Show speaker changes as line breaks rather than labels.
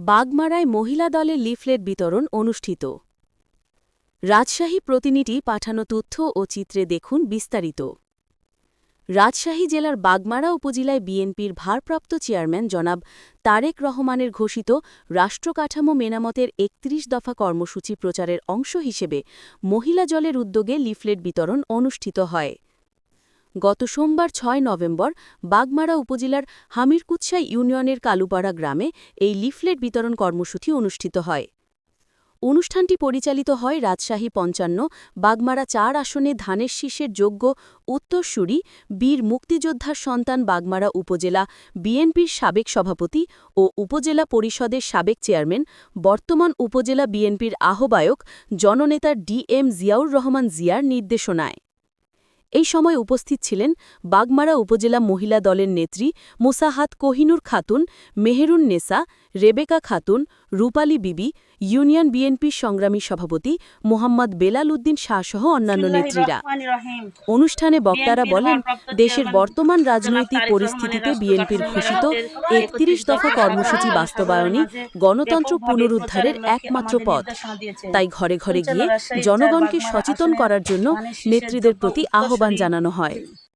বাগমারায় মহিলা দলের লিফলেট বিতরণ অনুষ্ঠিত। রাজশাহী প্রতিনিধি পাঠানো তথ্য ও চিত্রে দেখুন বিস্তারিত। রাজশাহী জেলার বাগমারা উপজেলায় বিএনপির ভারপ্রাপ্ত চেয়ারম্যান জনাব তারেক রহমানের ঘোষিত রাষ্ট্রকাঠামো মেরামতের একত্রিশ দফা কর্মসূচি প্রচারের অংশ হিসেবে মহিলা জলের উদ্যোগে লিফলেট বিতরণ অনুষ্ঠিত হয়। গত সোমবার ছয় নভেম্বর বাগমারা উপজেলার হামিরকুৎসা ইউনিয়নের কালুপাড়া গ্রামে এই লিফলেট বিতরণ কর্মসূচি অনুষ্ঠিত হয়। অনুষ্ঠানটি পরিচালিত হয় রাজশাহী পঞ্চান্ন, বাগমারা চার আসনে ধানের শীষের যোগ্য উত্তরসূরি, বীর মুক্তিযোদ্ধার সন্তান বাগমারা উপজেলা বিএনপির সাবেক সভাপতি ও উপজেলা পরিষদের সাবেক চেয়ারম্যান, বর্তমান উপজেলা বিএনপির আহ্বায়ক জননেতা ডি এম জিয়াউর রহমান জিয়ার নির্দেশনায়। এই সময় উপস্থিত ছিলেন বাগমারা উপজেলা মহিলা দলের নেত্রী মুসাহাত কোহিনুর খাতুন মেহেরুন নেসা রেবেকা খাতুন রূপালী বিবি ইউনিয়ন বিএনপির সংগ্রামী সভাপতি মোহাম্মদ বেলাল উদ্দিন শাহসহ অন্যান্য নেত্রীরা। অনুষ্ঠানে বক্তারা বলেন দেশের বর্তমান রাজনৈতিক পরিস্থিতিতে বিএনপির ঘোষিত একত্রিশ দফা কর্মসূচি বাস্তবায়নই গণতন্ত্র পুনরুদ্ধারের একমাত্র পথ। তাই ঘরে ঘরে গিয়ে জনগণকে সচেতন করার জন্য নেত্রীদের প্রতি আহ্বান জানানো হয়।